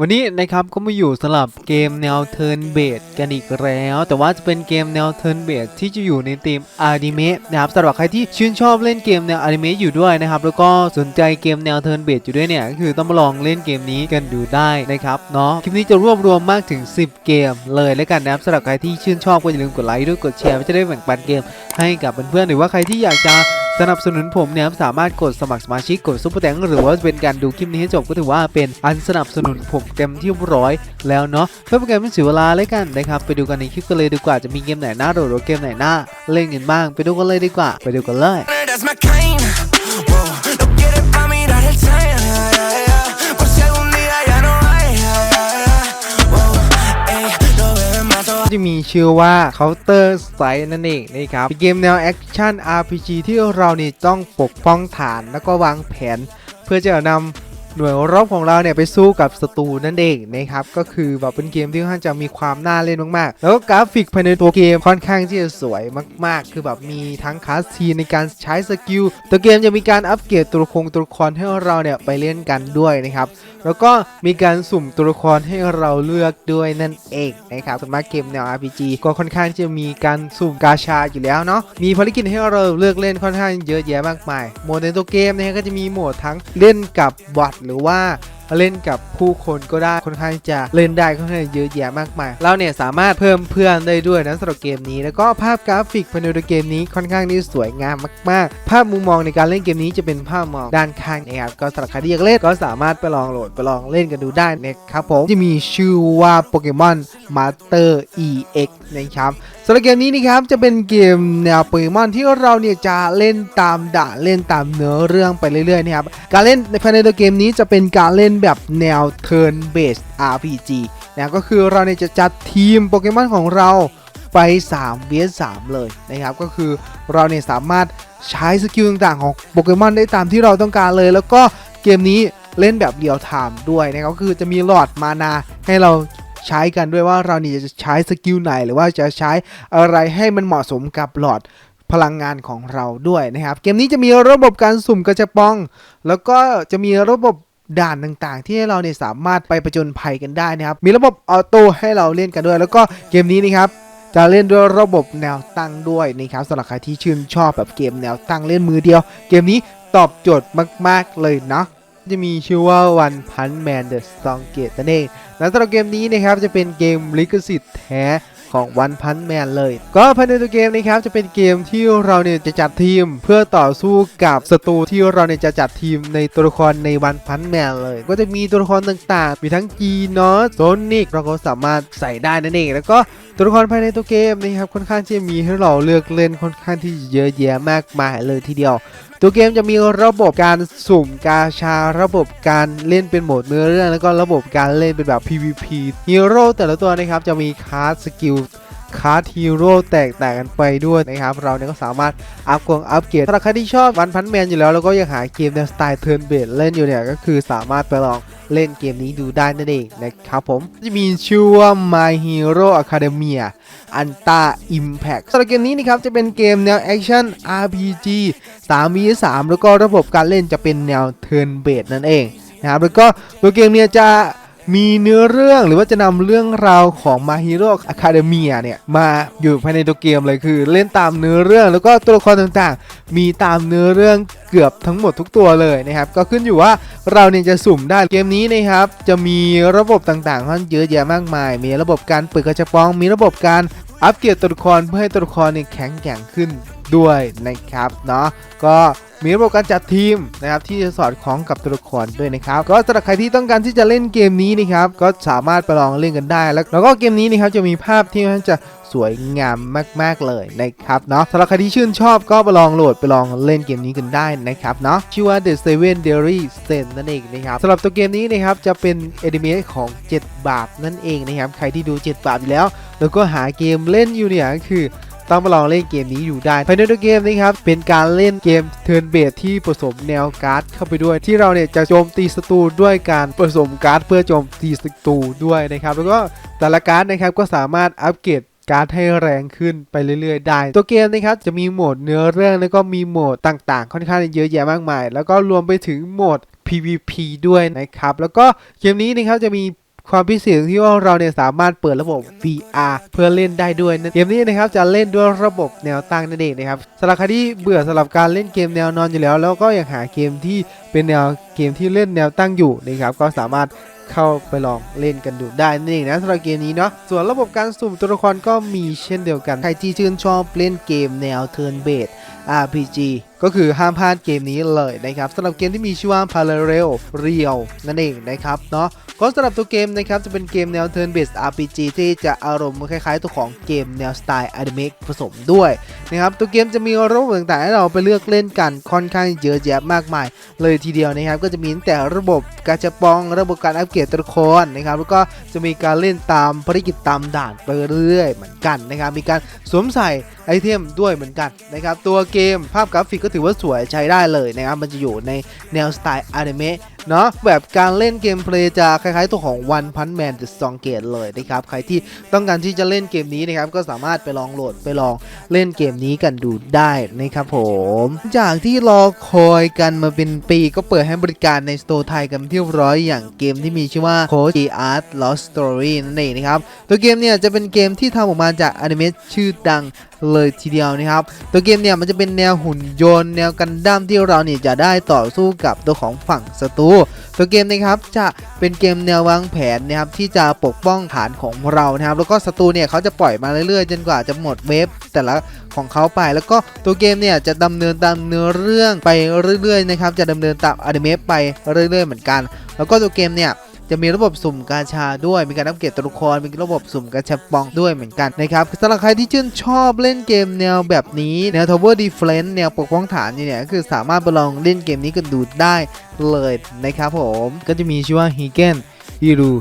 วันนี้นะครับก็มาอยู่สลับเกมแนวเทิร์นเบดกันอีกแล้ว แต่ว่าจะเป็นเกมแนวเทิร์นเบดที่จะอยู่ในธีมอนิเมะนะครับสำหรับใครที่ชื่นชอบเล่นเกมแนวอนิเมะอยู่ด้วยนะครับแล้วก็สนใจเกมแนวเทิร์นเบดอยู่ด้วยเนี่ยก็คือต้องมาลองเล่นเกมนี้กันดูได้นะครับเนาะคลิปนี้จะรวบรวมมากถึง 10 เกมเลยแล้วกันนะครับสำหรับใครที่ชื่นชอบก็อย่าลืมกดไลค์ด้วยกดแชร์เพื่อจะได้แบ่งปันเกมให้กับเพื่อนๆหรือว่าใครที่อยากจะ สนับสนุนผมเนี่ยสามารถกดสมัครสมาชิกกดซุปเปอร์แตงหรือว่าเป็นการดูคลิปนี้ให้จบก็ถือว่าเป็นอันสนับสนุนผมเต็มที่ร้อยแล้วเนาะเพื่อเป็นการไม่เสียเวลาเลยกันนะครับไปดูกันในคลิปกันเลยดีกว่าจะมีเกมไหนน่าโดดหรือเกมไหนน่าเล่นกันบ้าง ไปดูกันเลยดีกว่า ไปดูกันเลย จะมีชื่อว่า Counter Strike นั่นเองนะครับเป็นเกมแนวแอคชั่น RPG ที่เรานี่ต้องปกป้องฐานแล้วก็วางแผน เพื่อจะนำ หน่วยรบของเราเนี่ยไปสู้กับศัตรูนั่นเองนะครับก็คือแบบเป็นเกมที่ค่อนข้างจะมีความน่าเล่นมากๆ แล้วก็กราฟิกภายในตัวเกมค่อนข้างที่จะสวยมาก ๆ คือแบบมีทั้งคาสซีในการใช้สกิลตัวเกมจะมีการอัปเกรดตัวละครตัวละครให้เราเนี่ยไปเล่นกันด้วยนะครับแล้วก็มีการสุ่มตัวละครให้เราเลือกด้วยนั่นเองนะครับส่วนมาเกมแนว RPG ก็ค่อนข้างจะมีการสุ่มกาชาอยู่แล้วเนาะมีภารกิจให้เราเลือกเล่นค่อนข้างเยอะแยะมากมายโหมดในตัวเกมนะฮะก็จะมีโหมดทั้งเล่นกับบอทหรือว่าเล่นกับผู้คนก็ได้ค่อนข้างจะเล่นได้ค่อนข้างเยอะแยะมากมายเราเนี่ยสามารถเพิ่มเพื่อนได้ด้วยนะสำหรับเกมนี้ แล้วก็ภาพกราฟิกภายในเกมนี้ค่อนข้างที่สวยงามมาก ๆ ภาพมุมมองในการเล่นเกมนี้จะเป็นภาพมองด้านข้างนะครับก็สำหรับใครที่อยากเล่นก็สามารถไปลองโหลดไปลองเล่นกันดูได้นะครับผมจะมีชื่อว่าโปเกมอนมาสเตอร์ EX นะครับสำหรับเกมนี้นะครับจะเป็นเกมแนวโปเกมอนที่เราเนี่ยจะเล่นตามด่าเล่นตามเนื้อเรื่องไปเรื่อยๆนะครับการเล่นในภายในตัวเกมนี้จะเป็นการเล่นแบบแนว Turn Based RPG นะก็คือเราเนี่ยจะจัดทีมโปเกมอนของเราไป3 vs 3เลยนะครับ ก็คือเราเนี่ยสามารถใช้สกิลต่างๆ ของโปเกมอนได้ตามที่เราต้องการเลย แล้วก็เกมนี้เล่นแบบเรียลไทม์ด้วยนะครับก็คือจะมีหลอดมานาให้เรา ใช้กันด้วยว่าเราเนี่ยจะใช้สกิลไหน หรือว่าจะใช้อะไรให้มันเหมาะสมกับหลอดพลังงานของเราด้วยนะครับ เกมนี้จะมีระบบการสุ่มกระจะปอง แล้วก็จะมีระบบด่านต่างๆ ที่ให้เราเนี่ยสามารถไปประจนภัยกันได้นะครับ มีระบบออโต้ให้เราเล่นกันด้วย แล้วก็เกมนี้นะครับจะเล่นด้วยระบบแนวตั้งด้วยนะครับสำหรับใครที่ชื่นชอบแบบเกมแนวตั้งเล่นมือเดียว เกมนี้ตอบโจทย์มาก ๆเลยเนาะ จะมีชื่อว่า One Punch Man The Strongest นั่นเองและสำหรับเกมนี้นะครับจะเป็นเกมลิขสิทธิ์แท้ของ One Punch Man เลย ก็ภายในตัวเกมนะครับจะเป็นเกมที่เราเนี่ยจะจัดทีมเพื่อต่อสู้กับศัตรูที่เราเนี่ยจะจัดทีมในตัวละครใน One Punch Man เลย ก็จะมีตัวละครต่างๆ มีทั้ง g n o s Sonic เราก็สามารถใส่ได้นั่นเอง แล้วก็ตัวละครภายในตัวเกมนะครับค่อนข้างที่จะมีให้เราเลือกเล่นค่อนข้างที่เยอะแยะมากมายเลยทีเดียว ตัวเกมจะมีระบบการสุ่มกาชา ระบบการเล่นเป็นโหมดเนื้อเรื่อง แล้วก็ระบบการเล่นเป็นแบบ PVP ฮีโร่แต่ละตัวนะครับจะมีคาร์ดสกิล คาร์ดฮีโร่แตกต่างกันไปด้วยนะครับ เราเนี่ยก็สามารถอัพกงอัพเกรดสำหรับใครที่ชอบวันพันแมนอยู่แล้ว แล้วก็ยังหาเกมในสไตล์เทิร์นเบสเล่นอยู่เนี่ย ก็คือสามารถไปลองเล่นเกมนี้ดูได้นั่นเองนะครับผม จะมีชื่อว่า My Hero Academia อันตา Impact สำหรับเกมนี้นะครับจะเป็นเกมแนวแอคชั่น RPG 3 v 3แล้วก็ระบบการเล่นจะเป็นแนว Turn Based นั่นเองนะครับแล้วก็ตัวเกมเนี่ยจะ มีเนื้อเรื่องหรือว่าจะนำเรื่องราวของ My Hero Academia เนี่ย มาอยู่ภายในตัวเกมเลยคือ เล่นตามเนื้อเรื่องแล้วก็ตัวละครต่างๆ มีตามเนื้อเรื่องเกือบทั้งหมดทุกตัวเลยนะครับ ก็ขึ้นอยู่ว่าเราเนี่ยจะสุ่มได้เกมนี้นะครับ จะมีระบบต่างๆค่อนเยอะแยะมากมาย มีระบบการเปิดกระชับปอง มีระบบการอัปเกรดตัวละครเพื่อให้ตัวละครเนี่ยแข็งแกร่งขึ้นด้วยนะครับเนาะก็ มีระบบการจัดทีมนะครับที่จะสอดคล้องกับตัวละครด้วยนะครับก็สำหรับใครที่ต้องการที่จะเล่นเกมนี้นะครับก็สามารถไปลองเล่นกันได้ แล้วแล้วก็เกมนี้นะครับจะมีภาพที่มันจะสวยงามมาก ๆ เลยนะครับเนาะสำหรับใครที่ชื่นชอบก็ไปลองโหลดไปลองเล่นเกมนี้กันได้นะครับเนาะชื่อว่า The Seven Diary Sen นั่นเองนะครับสำหรับตัวเกมนี้นะครับจะเป็นแอนิเมะของ 7 บาปนั่นเองนะครับใครที่ดู 7 บาปอยู่แล้ว แล้วก็หาเกมเล่นอยู่เนี่ยก็คือ ต้องมาลองเล่นเกมนี้อยู่ได้ภายในตัวเกมนะครับเป็นการเล่นเกมเทิร์นเบสที่ผสมแนวการ์ดเข้าไปด้วย ที่เราเนี่ยจะโจมตีศัตรูด้วยการผสมการ์ดเพื่อโจมตีศัตรูด้วยนะครับแล้วก็แต่ละการ์ดนะครับก็สามารถอัปเกรดการ์ดให้แรงขึ้นไปเรื่อยๆ ได้ ตัวเกมนะครับจะมีโหมดเนื้อเรื่องแล้วก็มีโหมดต่างๆ ค่อนข้างเยอะแยะมากมาย แล้วก็รวมไปถึงโหมด PVP ด้วยนะครับ แล้วก็เกมนี้นะครับจะมี ความพิเศษที่ว่าเราเนี่ยสามารถเปิดระบบ VR เพื่อเล่นได้ด้วยนะเกมนี้นะครับจะเล่นด้วยระบบแนวตั้งนั่นเองนะครับสำหรับใครที่เบื่อสำหรับการเล่นเกมแนวนอนอยู่แล้ว แล้วก็อยากหาเกมที่เป็นแนวเกมที่เล่นแนวตั้งอยู่นะครับก็สามารถเข้าไปลองเล่นกันดูได้นั่นเองนะสำหรับเกมนี้เนาะส่วนระบบการสุ่มตัวละครก็มีเช่นเดียวกันใครที่ชื่นชอบเล่นเกมแนว Turn Based RPG ก็คือห้ามพลาดเกมนี้เลยนะครับสำหรับเกมที่มีชื่อว่า Parallel Real นั่นเองนะครับเนาะก็สำหรับตัวเกมนะครับจะเป็นเกมแนว Turn Based RPG ที่จะอารมณ์คล้ายๆ ตัวของเกมแนวสไตล์อนิเมะผสมด้วยนะครับตัวเกมจะมีระบบต่างๆ ให้เราไปเลือกเล่นกันค่อนข้างเยอะแยะมากมาย เลยทีเดียวนะครับก็จะมีตั้งแต่ระบบกาชาปอง ระบบการอัปเกรดตัวละครนะครับแล้วก็จะมีการเล่นตามภารกิจตามด่านไปเรื่อยๆเหมือนกันนะครับมีการสวมใส่ไอเทมด้วยเหมือนกันนะครับตัวเกมภาพกราฟิกก็ถือว่าสวยใช้ได้เลยนะครับมันจะอยู่ในแนวสไตล์อนิเมะ เนาะแบบการเล่นเกมเพลย์จะคล้ายๆตัวของ One Punch Man The Song Gate เลยนะครับ ใครที่ต้องการที่จะเล่นเกมนี้นะครับ ก็สามารถไปลองโหลดไปลองเล่นเกมนี้กันดูได้นะครับผม จากที่รอคอยกันมาเป็นปีก็เปิดให้บริการในสโตร์ไทยกันที่เรียบร้อยอย่างเกมที่มีชื่อว่า Code Art Lost Story นั่นเองนะครับ ตัวเกมเนี่ยจะเป็นเกมที่ทำออกมาจากอนิเมะชื่อดังเลยทีเดียวนะครับ ตัวเกมเนี่ยมันจะเป็นแนวหุ่นยนต์ แนวกันดั้มที่เราเนี่ยจะได้ต่อสู้กับตัวของฝั่งศัตรูตัวเกมนะครับจะเป็นเกมแนววางแผนนะครับที่จะปกป้องฐานของเรานะครับแล้วก็ศัตรูเนี่ยเขาจะปล่อยมาเรื่อยๆ จนกว่าจะหมดเวฟแต่ละของเขาไป แล้วก็ตัวเกมเนี่ยจะดำเนินตามเนื้อเรื่องไปเรื่อยๆนะครับจะดำเนินตามอนิเมะไปเรื่อยๆ เหมือนกัน แล้วก็ตัวเกมเนี่ย จะมีระบบสุ่มกาชาด้วย มีการอัปเกรดตัวละคร มีระบบสุ่มกาชาปองด้วยเหมือนกันนะครับสำหรับใครที่ชื่นชอบเล่นเกมแนวแบบนี้แนว Tower Defense แนวปกป้องฐานเนี่ยก็คือสามารถไปลองเล่นเกมนี้กันดูได้เลยนะครับผมก็จะมีชื่อว่า h i g e n h i r u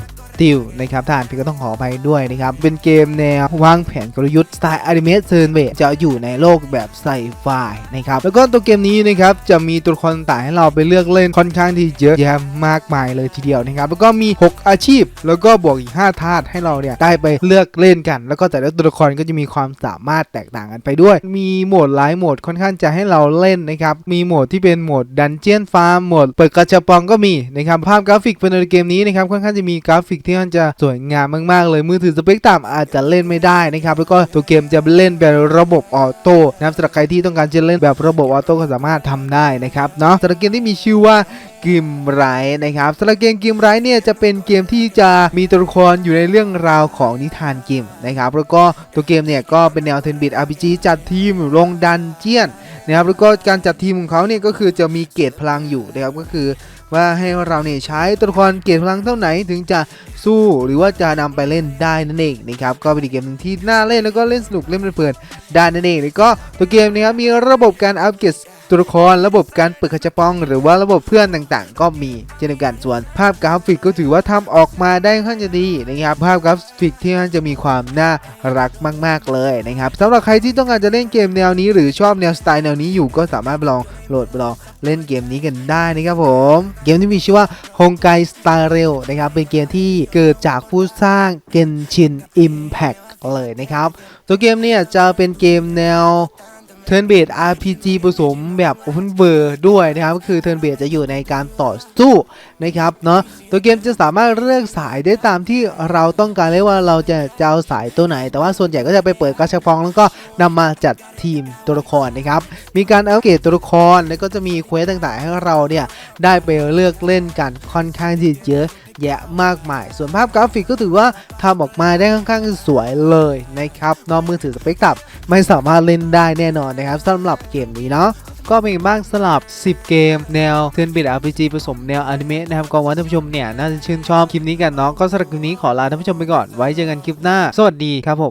ติวนะครับท่านพี่ก็ต้องขอไปด้วยนะครับ เป็นเกมแนววางแผนกลยุทธ์สไตล์อนิเมะเซิร์นเบจะอยู่ในโลกแบบไซไฟนะครับ แล้วก็ตัวเกมนี้นะครับจะมีตัวละครต่างให้เราไปเลือกเล่นค่อนข้างที่เยอะแยะมากมายเลยทีเดียวนะครับ แล้วก็มี 6 อาชีพ แล้วก็บวกอีก 5 ธาตุให้เราเนี่ยได้ไปเลือกเล่นกัน แล้วก็แต่ละตัวละครก็จะมีความสามารถแตกต่างกันไปด้วย มีโหมดหลายโหมดค่อนข้างจะให้เราเล่นนะครับ มีโหมดที่เป็นโหมดดันเจียนฟาร์มโหมดเปิดกระชับปองก็มีนะครับภาพกราฟิกภายในเกมนี้นะครับค่อนข้างจะมีกราฟิกที่ค่อนจะสวยงามมากๆเลยมือถือสเปคต่ำอาจจะเล่นไม่ได้นะครับแล้วก็ตัวเกมจะเล่นแบบระบบออโต้นะครับสำหรับใครที่ต้องการจะเล่นแบบระบบออโต้ก็สามารถทำได้นะครับเนาะสำหรับเกมที่มีชื่อว่ากิมไรนะครับสำหรับเกมกิมไรเนี่ยจะเป็นเกมที่จะมีตัวละครอยู่ในเรื่องราวของนิทานกิมนะครับแล้วก็ตัวเกมเนี่ยก็เป็นแนวเทนบิด RPG จัดทีมลงดันเจียน นะครับแล้วก็การจัดทีมของเขาเนี่ยก็คือจะมีเกรดพลังอยู่นะครับก็คือว่าให้เราเนี่ยใช้ตัวละครเกรดพลังเท่าไหนถึงจะสู้หรือว่าจะนำไปเล่นได้นั่นเองนะครับก็เป็นอีกเกมนึงที่น่าเล่นแล้วก็เล่นสนุกเล่นเพลินได้นั่นเองแล้วก็ตัวเกมนะครับมีระบบการอัปเกรด ตัวละครระบบการเปิดกระจปอง หรือว่าระบบเพื่อนต่างๆ ก็มีเช่นเดียวกันส่วนภาพกราฟิกก็ถือว่าทำออกมาได้ค่อนข้างจะดีนะครับภาพกราฟิกที่มันจะมีความน่ารักมาก ๆเลยนะครับสำหรับใครที่ต้องการจะเล่นเกมแนวนี้ หรือชอบแนวสไตล์แนวนี้อยู่ก็สามารถลองโหลดลองเล่นเกมนี้กันได้นะครับผมเกมที่มีชื่อว่า h o n g a i Star Rail นะครับเป็นเกมที่เกิดจากผู้สร้าง Genshin Impact เลยนะครับตัวเกมเนี่ยจะเป็นเกมแนว เทิร์นเบ e RPG ผสมแบบ Open World ด้วยนะครับก็คือเทิร์นเบ e จะอยู่ในการต่อสู้นะครับเนาะตัวเกมจะสามารถเลือกสายได้ตามที่เราต้องการเลยว่าเราจะจะเอาสายตัวไหน แต่ว่าส่วนใหญ่ก็จะไปเปิดกระชับฟองแล้วก็นำมาจัดทีมตัวละครนะครับมีการอัปเกรดตัวละครแล้วก็จะมีเควสต่างๆ ให้เราเนี่ยได้ไปเลือกเล่นกันค่อนข้างที่เยอะ แยะมากมาย ส่วนภาพกราฟิกก็ถือว่าทำออกมาได้ค่อนข้างสวยเลยนะครับนอกมือถือสเปกต่ำไม่สามารถเล่นได้แน่นอนนะครับสำหรับเกมนี้เนาะก็เป็นบ้างสลับ 10 เกม แนวเทิร์นบิด RPG ผสมแนวอนิเมะนะครับก็หวังว่าท่านผู้ชมเนี่ย น่าจะชื่นชอบคลิปนี้กันเนาะก็สำหรับคลิปนี้ขอลาท่านผู้ชมไปก่อน ไว้เจอกันคลิปหน้า สวัสดีครับผม